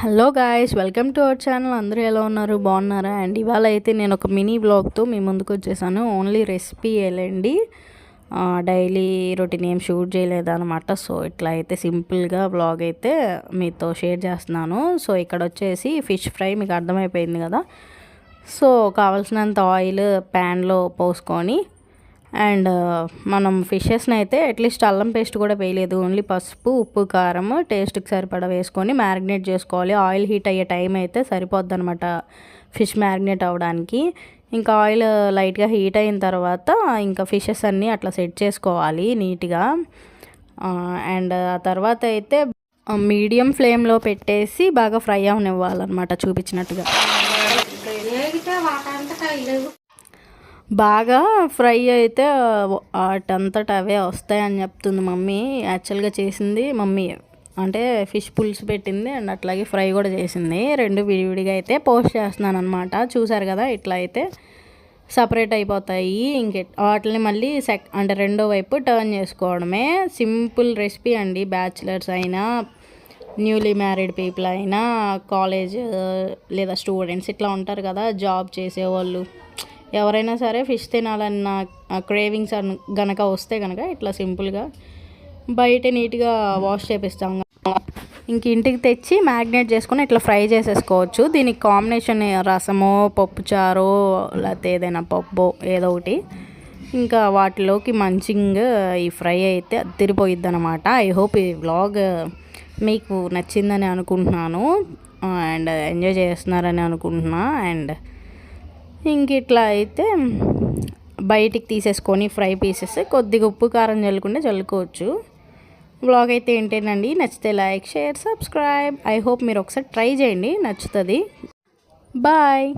Hello guys welcome to our channel. అందరూ ఎలా ఉన్నారు? బాగున్నారా? అండ్ ఇవాళ అయితే నేను ఒక మినీ బ్లాగ్తో మీ ముందుకు వచ్చేసాను. ఓన్లీ రెసిపీ వెళ్ళండి డైలీ రొటీన్ ఏం షూట్ చేయలేదన్నమాట. సో ఇట్లా అయితే సింపుల్గా బ్లాగ్ అయితే మీతో షేర్ చేస్తున్నాను. సో ఇక్కడ వచ్చేసి ఫిష్ ఫ్రై మీకు అర్థమైపోయింది కదా. సో కావాల్సినంత ఆయిల్ ప్యాన్లో పోసుకొని అండ్ మనం ఫిషెస్ని అయితే అట్లీస్ట్ అల్లం పేస్ట్ కూడా వేయలేదు. ఓన్లీ పసుపు ఉప్పు కారం టేస్ట్కి సరిపడా వేసుకొని మ్యారినేట్ చేసుకోవాలి. ఆయిల్ హీట్ అయ్యే టైం అయితే సరిపోద్ది అనమాట ఫిష్ మ్యారినేట్ అవ్వడానికి. ఇంకా ఆయిల్ లైట్గా హీట్ అయిన తర్వాత ఇంకా ఫిషెస్ అన్నీ అట్లా సెట్ చేసుకోవాలి నీట్గా. అండ్ ఆ తర్వాత అయితే మీడియం ఫ్లేమ్లో పెట్టేసి బాగా ఫ్రై అవనివ్వాలన్నమాట చూపించినట్టుగా. బాగా ఫ్రై అయితే వాటంతట అవే వస్తాయని చెప్తుంది మమ్మీ. యాక్చువల్గా చేసింది మమ్మీ. అంటే ఫిష్ పులుసు పెట్టింది అండ్ అట్లాగే ఫ్రై కూడా చేసింది. రెండు విడివిడిగా అయితే పోస్ట్ చేస్తున్నాను అనమాట చూసారు కదా ఇట్లా అయితే సపరేట్ అయిపోతాయి. ఇంక వాటిని మళ్ళీ సెక్ అంటే రెండో వైపు టర్న్ చేసుకోవడమే. సింపుల్ రెసిపీ అండి. బ్యాచిలర్స్ అయినా న్యూలీ మ్యారీడ్ పీపుల్ అయినా కాలేజ్ లేదా స్టూడెంట్స్ ఇట్లా ఉంటారు కదా జాబ్ చేసేవాళ్ళు. ఎవరైనా సరే ఫిష్ తినాలన్న క్రేవింగ్స్ గనక వస్తే కనుక ఇట్లా సింపుల్గా బయట నీట్గా వాష్ చేపిస్తాం ఇంక ఇంటికి తెచ్చి మ్యాగ్నేట్ చేసుకుని ఇట్లా ఫ్రై చేసేసుకోవచ్చు. దీనికి కాంబినేషన్ రసమో పప్పుచారో లేకపోతే ఏదైనా పప్పు ఏదో ఒకటి. ఇంకా వాటిలోకి మంచిగా ఈ ఫ్రై అయితే అద్దరిపోయిద్ది అనమాట ఐ హోప్ ఈ వ్లాగ్ మీకు నచ్చిందని అనుకుంటున్నాను. అండ్ ఎంజాయ్ చేస్తున్నారని అనుకుంటున్నా. అండ్ ఇంక ఇట్లా అయితే బయటికి తీసేసుకొని ఫ్రై పీసెస్ కొద్దిగా ఉప్పు కారం చల్లుకుంటే చల్లుకోవచ్చు. బ్లాగ్ అయితే ఏంటేనండి? నచ్చితే like share subscribe. I hope మీరు ఒకసారి ట్రై చేయండి. నచ్చుతుంది. బాయ్